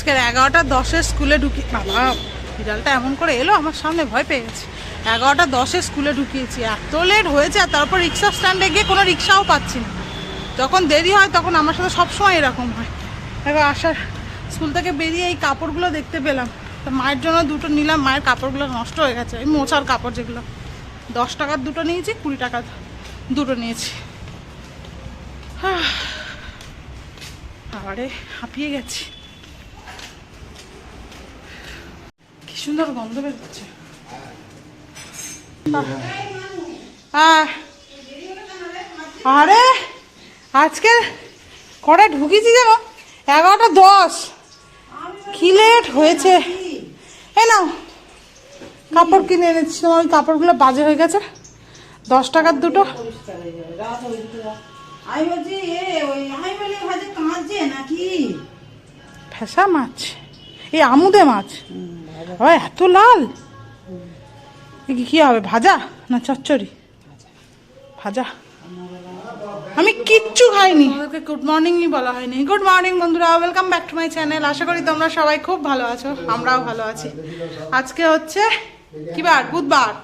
আজকের এগারোটা দশে স্কুলে ঢুকি বাবা, বিড়ালটা এমন করে এলো, আমার সামনে ভয় পেয়ে গেছে। এগারোটা দশে স্কুলে ঢুকিয়েছি। এত লেট হয়েছে, আর তারপর রিক্সা স্ট্যান্ডে গিয়ে কোনো রিক্সাও পাচ্ছি না। যখন দেরি হয়, তখন আমার সাথে সবসময় এরকম হয়। এবার আসার স্কুল থেকে বেরিয়ে এই কাপড়গুলো দেখতে পেলাম। তো মায়ের জন্য দুটো নিলাম, মায়ের কাপড়গুলো নষ্ট হয়ে গেছে, এই মোচার কাপড় যেগুলো। দশ টাকার দুটো নিয়েছি, কুড়ি টাকার দুটো নিয়েছি। আবারে হাঁপিয়ে গেছি কি সুন্দর গন্ধ বেরোচ্ছে আহ, আরে আজকে কটা ঢুকেছি যেন? এগারোটা দশ। কি লেট হয়েছে। এ নাও কাপড় কিনে এনেছি। তোমার ওই কাপড়গুলো বাজে হয়ে গেছে। দশ টাকার দুটো। ফেসা মাছ। এই আমুদে মাছ। এত লাল? কি- কি হবে ভাজা না চচ্চড়ি? ভাজা। আমি কিচ্ছু খাইনি। ওদেরকে গুড মর্নিংই বলা হয়নি। গুড মর্নিং বন্ধুরা welcome back to my channel আশা করি তোমরা সবাই খুব ভালো আছো আমরাও ভালো আছি। আজকে হচ্ছে কি বার? বুধবার।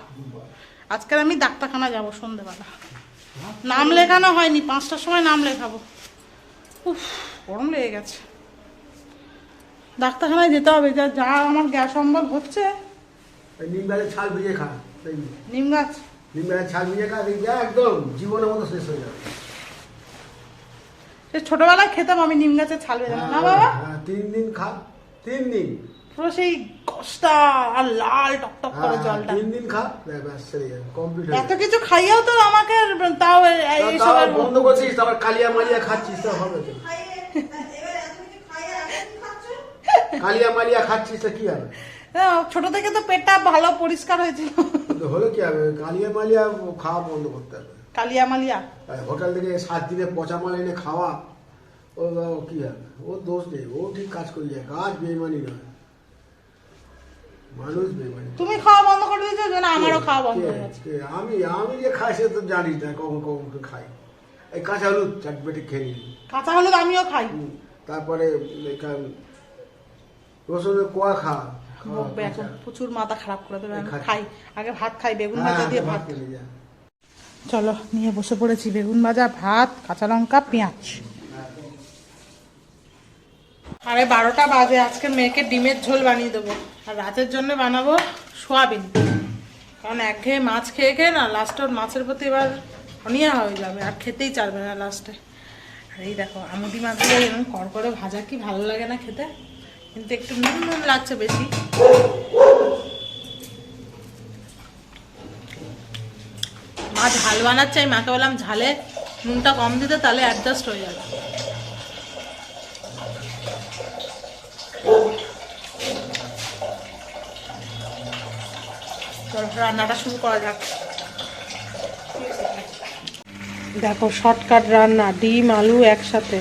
আজকে আমি ডাক্তারখানা যাব সন্ধেবেলা। নাম লেখানো হয়নি পাঁচটার সময় নাম লেখাবো। উফ গরম লেগে গেছে। ডাক্তারখানায় যেতে হবে যা যা আমার গ্যাস অম্বল হচ্ছে। ওই নিম গাছের ছাল ভিজে খা নিম গাছ। নিম গাছের ছাল ভিজে খা দেখবি একদম জীবনের মতো শেষ হয়ে যাবে। সে ছোটবেলায় খেতাম আমি নিম গাছের ছাল বেদাম না বাবা? হ্যাঁ, তিন দিন খা তিন দিন। পুরো সেই কষ্টা আর লাল টকটক করে হ্যাঁ, জলটা। তিন দিন খা ব্যাস সেরে যাবে কমপ্লিট এত কিছু খাইয়েও তো আমাকে তাও এই- এই সবের বন্ধ করছিস তারপর কালিয়া মালিয়া খাচ্ছিস তো হবে তো। কালিয়া মালিয়া খাচ্ছিস কি হবে হ্যাঁ, ছোট থেকে তো পেটটা ভালো পরিষ্কার হয়েছিল। হলো কি হবে কালিয়া মালিয়া খাওয়া বন্ধ করতে হবে। কালিয়া মালিয়া? হোটেল থেকে সাত দিনে পচা মাল এনে খাওয়া ও কি হবে ও দোষ নেই ও ঠিক কাজ করে যায় কাজ বেইমানি নয়। মানুষ বেইমানি। তুমি খাওয়া বন্ধ করে দিয়েছ যেন আমারও খাওয়া বন্ধ হয়ে আমি আমি যে খাই সে তো জানিস না কখন কখন খাই। এই কাঁচা হলুদ চাটবেটে খেয়ে নিই। কাঁচা হলুদ আমিও খাই। তারপরে রসুনের কোয়া খা। বকবে এখন। প্রচুর মাথা খারাপ করে দেবে। আমি খাই। আগে ভাত খাই বেগুন হ্যাঁ, ভাজা দিয়ে ভাত। ভাত। চলো নিয়ে বসে পড়েছি। বেগুন ভাজা ভাত কাঁচা লঙ্কা পেঁয়াজ। আরে বারোটা বাজে। আজকে মেয়েকে ডিমের ঝোল বানিয়ে দেবো। আর রাতের জন্য বানাবো সোয়াবিন। কারণ একঘেয়ে মাছ খেয়ে খেয়ে না লাস্টে ওর মাছের প্রতি এবার অনিয়া হয়ে যাবে। আর খেতেই চাইবে না লাস্টে আর এই দেখো আমুদি মাছগুলো এরকম কর করে ভাজা কি ভালো লাগে না খেতে? কিন্তু একটু নুন নুন লাগছে বেশি। মা ঝাল বানাচ্ছে, আমি মাকে বললাম, ঝালে নুনটা কম দিতে, তাহলে অ্যাডজাস্ট হয়ে যাবে। রান্নাটা শুরু করা যাক। দেখো শর্টকাট রান্না, ডিম, আলু একসাথে।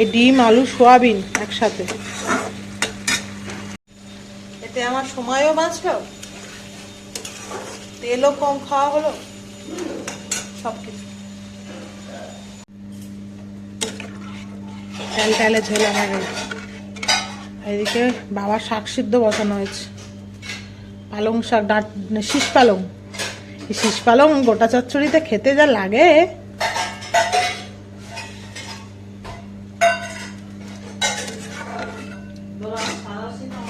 এই ডিম আলু সোয়াবিন একসাথে। এতে আমার সময়ও বাঁচলো। তেলও কম খাওয়া হলো। সব কিছু তেল তেলে ঝোল আমার এদিকে বাবার শাক সিদ্ধ বসানো হয়েছে। পালং শাক ডাট মানে শীষ পালং। এই শীষ পালং গোটা চচ্চড়িতে খেতে যা লাগে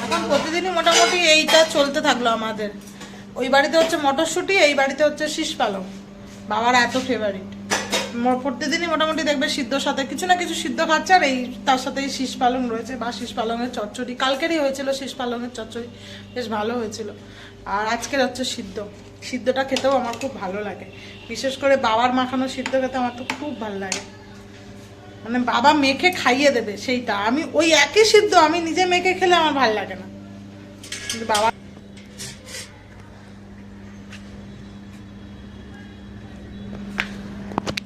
এখন প্রতিদিনই মোটামুটি এইটা চলতে থাকল আমাদের। ওই বাড়িতে হচ্ছে মটরশুঁটি, এই বাড়িতে হচ্ছে শীষ পালং। বাবার এত ফেভারিট প্রতিদিনই মোটামুটি দেখবে সিদ্ধ সাথে। কিছু না কিছু সিদ্ধ খাচ্ছে আর এই তার সাথে এই শীষ পালং রয়েছে বা শীষ পালংয়ের চচ্চড়ি। কালকেরই হয়েছিল শীষ পালংয়ের চচ্চড়ি। বেশ ভালো হয়েছিল। আর আজকের হচ্ছে সিদ্ধ। সিদ্ধটা খেতেও আমার খুব ভালো লাগে। বিশেষ করে বাবার মাখানো সিদ্ধ খেতে আমার তো খুব ভালো লাগে। মানে বাবা মেখে খাইয়ে দেবে সেইটা। আমি ওই একই সিদ্ধ আমি নিজে মেখে খেলে আমার ভালো লাগে না। বাবা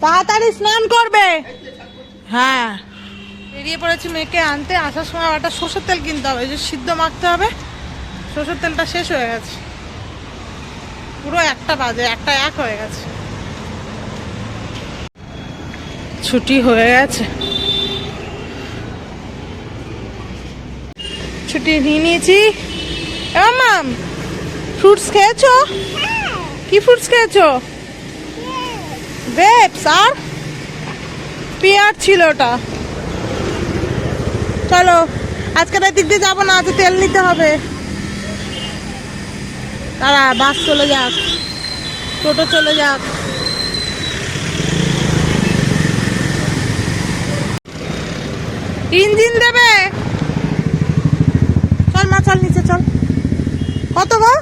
তাড়াতাড়ি স্নান করবে। হ্যাঁ। বেরিয়ে পড়েছি মেয়েকে আনতে। আসার সময় একটা সর্ষের তেল কিনতে হবে। যে সিদ্ধ মাখতে হবে। সর্ষের তেলটা শেষ হয়ে গেছে। পুরো একটা বাজে, একটা এক হয়ে গেছে। ছুটি হয়ে গেছে। ছুটি নিয়ে নিয়েছি। মাম ফ্রুটস খেয়েছো? কি ফ্রুটস খেয়েছো? গ্রেপস আর পেয়ার ছিল ওটা। চলো, আজকে রাত দিক দিয়ে যাব না, আজকে তেল নিতে হবে। তারা বাস চলে যাক, টোটো চলে যাক। ইঞ্জিন দেবে? চল মা, চল নিচে, চল। কত গো?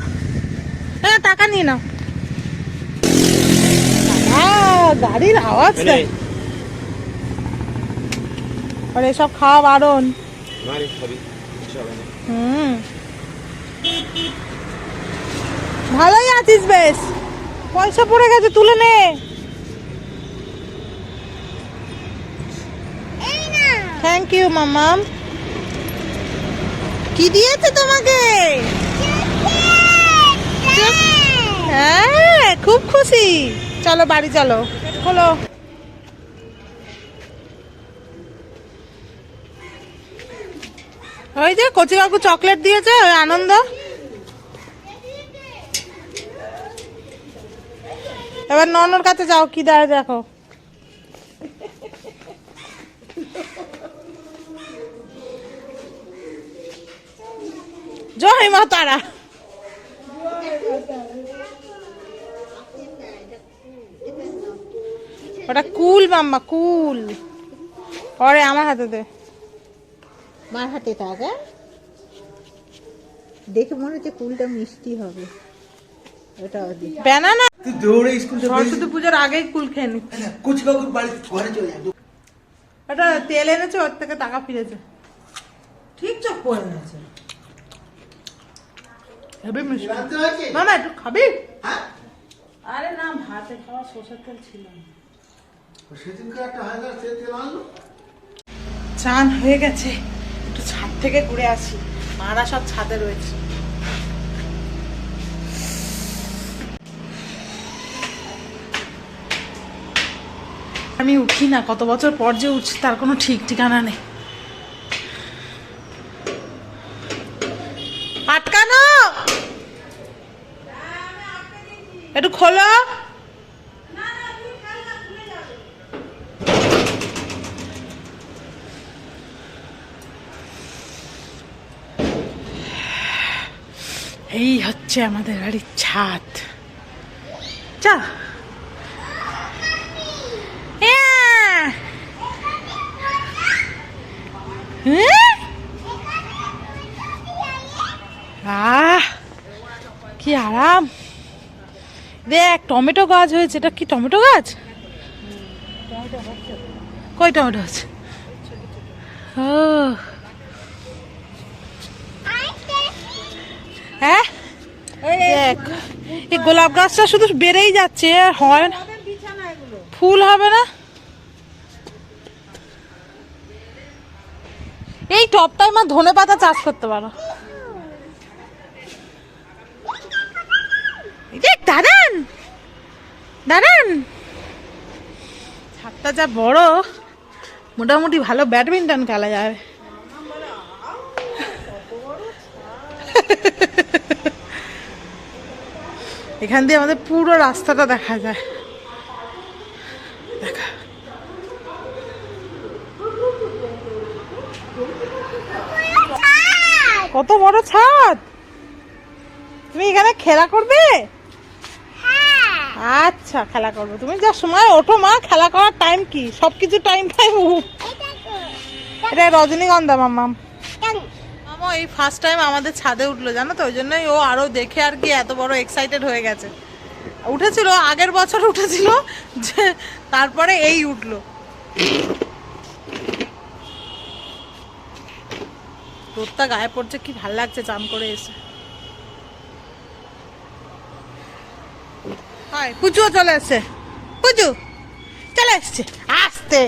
টাকা নিয়ে নাও। গাড়ির আওয়াজ দেয় আর এসব খাওয়া বারণ। হুম। ভালোই আছিস বেশ। পয়সা পড়ে গেছে তুলে নে। থ্যাংক ইউ মামাম। কি দিয়েছে তোমাকে? হ্যাঁ খুব খুশি। চলো, বাড়ি চলো। হলো ওই যে কচি চকলেট দিয়েছে, ওই আনন্দ। এবার ননর কাছে যাও, কি দেয় দেখো। জয় মা তারা। ওটা কুল মাম্মা কুল। পরে আমার হাতে দে। মার হাতে থাক হ্যাঁ? দেখে মনে হচ্ছে কুলটা মিষ্টি হবে। ওটাও দি। ব্যানানা তুই দৌড়ে স্কুল থেকে সরস্বতী পুজোর আগেই কুল খেয়ে নি কুচ কাকুর বাড়ি ঘরে চলে যা। ওটা তেল এনেছে ওর থেকে টাকা ফিরেছে। ঠিক চোখ পড়ে গেছে। হেবি মিষ্টি? না একটু খাবি? হ্যাঁ? আরে না ভাতে খাওয়া সরষের তেল ছিল না। চান হয়ে গেছে। একটু ছাদ থেকে ঘুরে আসি। মারা সব ছাদে রয়েছে। আমি উঠি না, কত বছর পর যে উঠছি, তার কোনো ঠিক ঠিকানা নেই। আটকানো! একটু খোলো এই হচ্ছে আমাদের বাড়ির ছাদ। চা হ্যাঁ। হ্যাঁ? আহ, কি আরাম। দেখ, টমেটো গাছ হয়েছে। এটা কি টমেটো গাছ? কই টমেটো আছে ও। হ্যাঁ? দেখ এই গোলাপ গাছটা শুধু বেড়েই যাচ্ছে আর হয় না। ফুল হবে না? এই টপটায় মা ধনে পাতা চাষ করতে পারো। দাঁড়ান! দাঁড়ান! ছাদটা যা বড় মোটামুটি ভালো ব্যাডমিন্টন খেলা যাবে। এখান দিয়ে আমাদের পুরো রাস্তাটা দেখা যায়। দেখা। কত বড় ছাদ? তুমি এখানে খেলা করবে? আচ্ছা খেলা করবে। তুমি যা সময় ওঠো মা খেলা করার টাইম কি? সবকিছু টাইম টাইম এটা রজনীগন্ধা মামাম মামা, এই ফার্স্ট টাইম আমাদের ছাদে উঠল, জানো তো? ওই জন্যই ও আরও দেখে আর কি এত বড় এক্সাইটেড হয়ে গেছে। উঠেছিল, আগের বছর উঠেছিল, যে তারপরে এই উঠল। রোদটা গায়ে পড়ছে, কি ভালো লাগছে চান করে এসে। হাই পুচুও চলে এসছে। পুচু চলে এসছে। আসতে,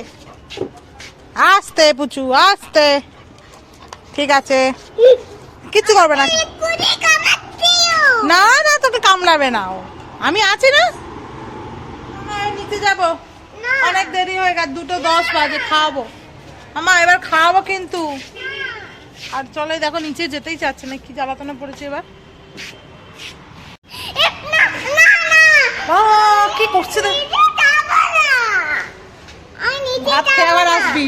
আস্তে পুচু আস্তে। ঠিক আছে। কিচ্ছু করবে না। না না তোকে কামড়াবে না ও। আমি আছি না? আমি নিতে যাব। অনেক দেরি হয়ে গেছে দুটো দশ বাজে খাওয়াবো। আমা এবার খাওয়াবো কিন্তু। আর চলে দেখো নিচে যেতেই চাচ্ছে না কি জ্বালাতনে পড়েছে এবার। কি করছে ভাত খেয়ে আবার আসবি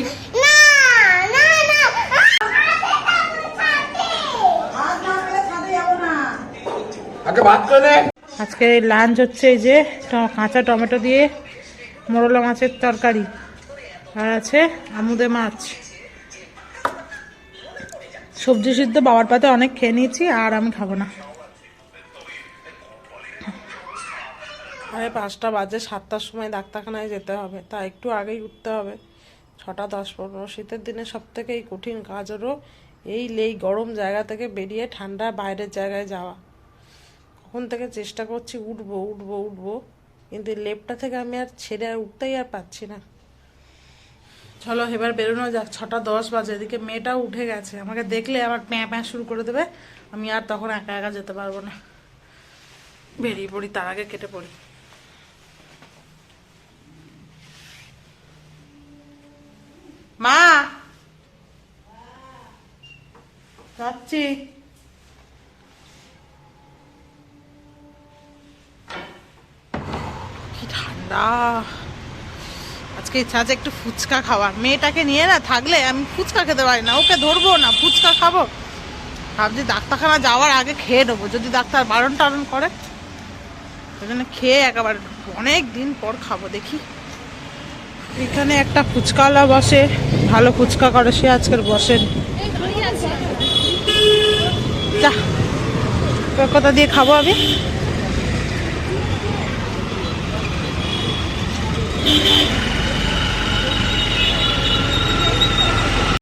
হাত না পেলে ছাদে যাব না আগে ভাত করে নে আজকে লাঞ্চ হচ্ছে এই যে কাঁচা টমেটো দিয়ে মোরলা মাছের তরকারি। আর আছে আমুদে মাছ। সবজি সিদ্ধ বাবার পাতে অনেক খেয়ে নিয়েছি আর আমি খাব না। আরে পাঁচটা বাজে সাতটার সময় ডাক্তারখানায় যেতে হবে তা একটু আগেই উঠতে হবে। ছটা দশ পনেরো শীতের দিনে সব থেকে এই কঠিন কাজ হলো এই লেই গরম জায়গা থেকে বেরিয়ে ঠান্ডা বাইরের জায়গায় যাওয়া। কখন থেকে চেষ্টা করছি উঠবো উঠবো উঠবো। কিন্তু লেপটা থেকে আমি আর ছেড়ে আর উঠতেই আর পাচ্ছি না। চলো এবার বেরোনো যাক, ছটা দশ বাজে, এদিকে মেয়েটাও উঠে গেছে। আমাকে দেখলে আবার প্যাঁ প্যাঁ শুরু করে দেবে। আমি আর তখন একা একা যেতে পারব না। বেরিয়ে পড়ি, তার আগে কেটে পড়ি। মা! যাচ্ছি। কি ঠান্ডা। আজকে ইচ্ছা আছে একটু ফুচকা খাওয়ার। মেয়েটাকে নিয়ে না থাকলে আমি ফুচকা খেতে পারি না, ওকে ধরবো না, ফুচকা খাব। ভাবছি ডাক্তারখানা যাওয়ার আগে খেয়ে নেব, যদি ডাক্তার বারণ টারণ করে। ওই জন্য খেয়ে একেবারে অনেক দিন পর খাব, দেখি। এখানে একটা ফুচকাওয়ালা বসে, ভালো ফুচকা করে, সে আজকের বসেন। যা কথা দিয়ে খাব আমি।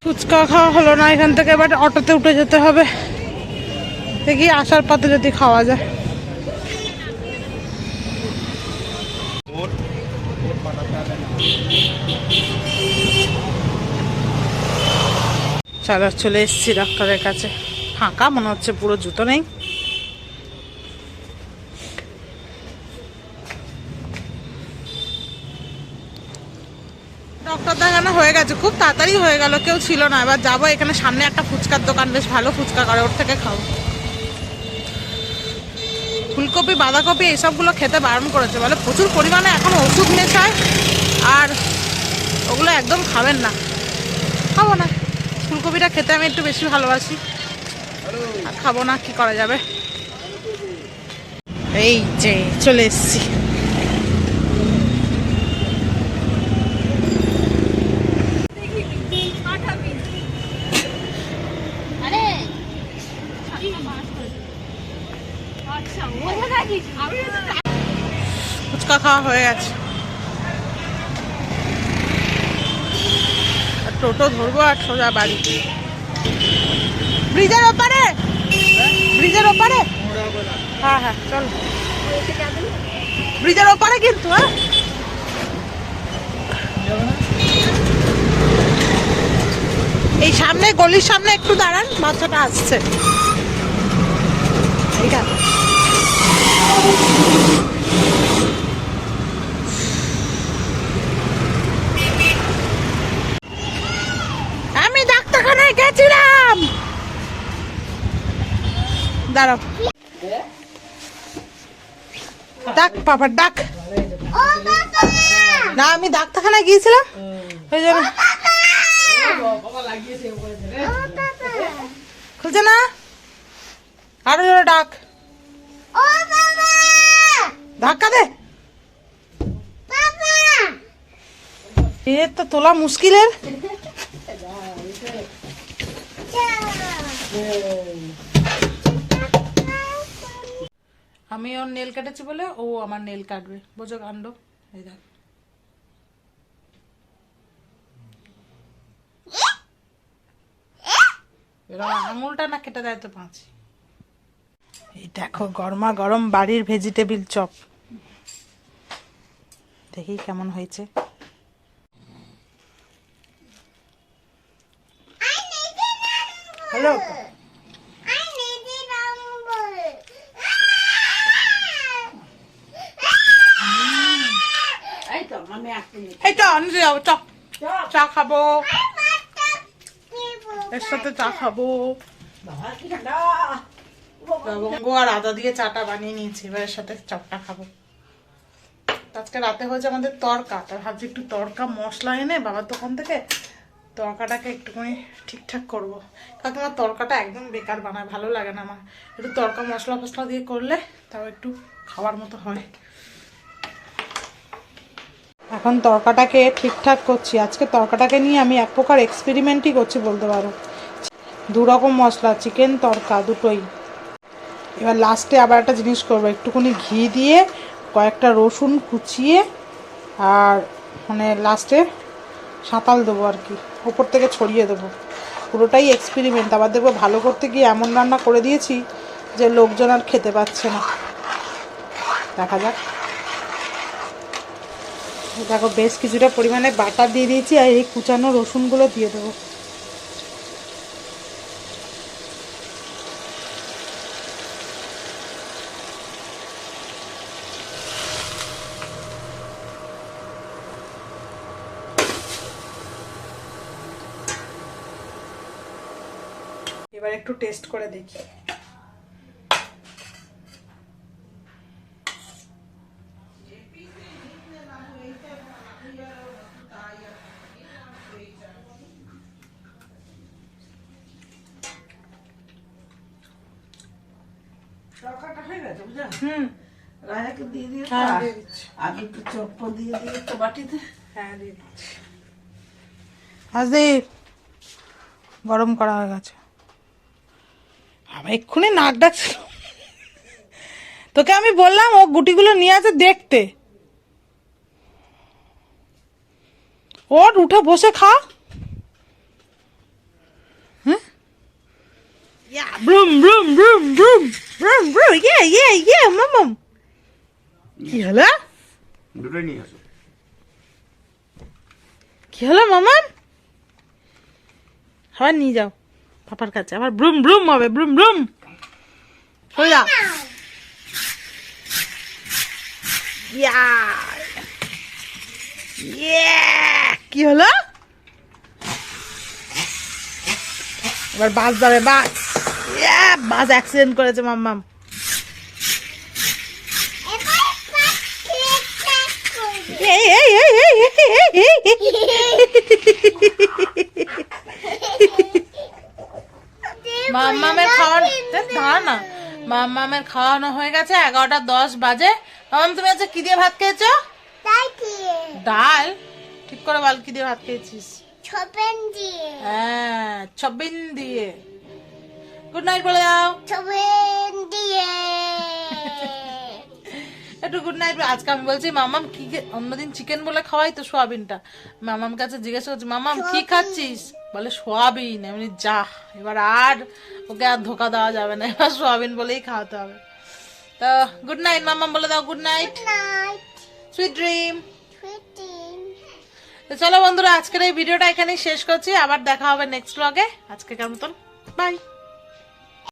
ফুচকা খাওয়া হলো না এখান থেকে এবার অটোতে উঠে যেতে হবে। দেখি আসার পথে যদি খাওয়া যায়। চলো, চলে এসেছি ডাক্তারের কাছে। ফাঁকা, মনে হচ্ছে পুরো জুতো নেই ডক্টর দেখানো হয়ে গেছে খুব তাড়াতাড়ি হয়ে গেল, কেউ ছিল না। এবার যাব এখানে, সামনে একটা ফুচকার দোকান, বেশ ভালো ফুচকা করে, ওর থেকে খাও ফুলকপি, বাঁধাকপি, এইসবগুলো খেতে বারণ করেছে। বলে প্রচুর পরিমাণে এখন ওষুধ মেশায় আর ওগুলো একদম খাবেন না। খাব না। ফুলকপিটা খেতে আমি একটু বেশি ভালোবাসি। আর খাব না, কি করা যাবে? এই যে, চলে এসছি ফুচকা খাওয়া হয়ে গেছে। টোটো ধরবো আর সোজা বাড়ি। ব্রিজের ওপারে? ব্রিজের ওপারে? হ্যাঁ হ্যাঁ চল। ব্রিজের ওপারে কিন্তু হ্যাঁ? এই সামনে, গলির সামনে একটু দাঁড়ান বাচ্চাটা আসছে ডাক্তারখানায় গেছিলাম দাঁড়াও। ডাক বাবা ডাক। না আমি ডাক্তারখানায় গিয়েছিলাম। ওই জন্য খুলছে না? আরও জোরে ডাক। ধাক্কা দে। এ তো তোলা মুশকিলের। আমি ওর নেল কেটেছি বলে ও আমার নেল কাটবে। বোঝো কাণ্ড। এই দেখ। আঙুলটা না কেটে দেয় তো পাঁচি এই দেখো, গরমা গরম বাড়ির ভেজিটেবিল চপ। দেখি কেমন হয়েছে। হ্যালো আমি যাব চপ চা। খাব। এর সাথে চা খাব। লবঙ্গ আর আদা দিয়ে চাটা বানিয়ে নিয়েছি এবার এর সাথে চপটা খাব। আজকে রাতে হয়েছে আমাদের তরকা তার ভাবছি একটু তরকা মশলা এনে বাবার দোকান থেকে তরকাটাকে একটুখানি ঠিকঠাক করব। কারণ আমার তরকাটা একদম বেকার বানায় ভালো লাগে না আমার। একটু তরকা মশলা ফসলা দিয়ে করলে তাও একটু খাওয়ার মতো হয়। এখন তরকাটাকে ঠিকঠাক করছি। আজকে তরকাটাকে নিয়ে আমি এক প্রকার এক্সপেরিমেন্টই করছি বলতে পারো। দু রকম মশলা চিকেন তরকা দুটোই। এবার লাস্টে আবার একটা জিনিস করব, একটুখানি ঘি দিয়ে কয়েকটা রসুন কুচিয়ে আর মানে লাস্টে সাঁতাল দেবো আর কি। ওপর থেকে ছড়িয়ে দেবো। পুরোটাই এক্সপেরিমেন্ট আবার দেখব ভালো করতে গিয়ে এমন রান্না করে দিয়েছি যে লোকজন আর খেতে পাচ্ছে না। দেখা যাক। দেখো, বেশ কিছুটা পরিমাণে বাটা দিয়ে দিয়েছি আর এই কুচানো রসুনগুলো দিয়ে দেবো। এবার একটু টেস্ট করে দেখি তরকাটা হয়ে গেছে বুঝা হুম রাজাকে দিয়ে দিয়ে তো হ্যাঁ, আর- দিয়ে দিচ্ছি। আগে একটু চপ্প দিয়ে দিয়ে তো বাটিতে। হ্যাঁ দিয়ে দিচ্ছি। হাসদীপ গরম করা হয়ে গেছে। আবার এক্ষুনি নাক ডাকছিল। তোকে আমি বললাম ও গুটিগুলো নিয়ে আছে দেখতে। ওর উঠে বসে খা। হ্যাঁ? মামাম কি হলো? দুটোই নিয়ে আসো। কি হলো মামাম আবার নিয়ে যাও, পাপার কাছে। আবার ব্রুম ব্রুম হবে, ব্রুম ব্রুম। হয়ে যা ইয়া। কি হলো? এবার বাস যাবে বাস। বাস অ্যাক্সিডেন্ট করেছে মাম্মাম এই এই এই এই মাম্মামের খাওয়ানো দাঁড়া না। মাম্মামের খাওয়ানো হয়ে গেছে এগারোটা দশ বাজে। মামাম তুমি আজকে কি দিয়ে ভাত খেয়েছো? ডাল ঠিক করে বল কি দিয়ে ভাত খেয়েছিস? দিয়ে। হ্যাঁ ছবিন দিয়ে। গুড নাইট বলে দাও। ছপেন দিয়ে। একটু গুড নাইট আজকে আমি বলছি মামাম কি অন্যদিন চিকেন বলে খাওয়াই তো সোয়াবিনটা। মামাম কাছে জিজ্ঞেস করছি মামাম কি খাচ্ছিস? বলে সোয়াবিন। এমনি যা এবার আর ওকে আর ধোকা দেওয়া যাবে না এবার সোয়াবিন বলেই খাওয়াতে হবে। তো গুড নাইট মামাম বলে দাও গুড নাইট সুইট ড্রিম তো চলো বন্ধুরা আজকের এই ভিডিওটা এখানেই শেষ করছি। আবার দেখা হবে নেক্সট ব্লগে আজকে মতন বাই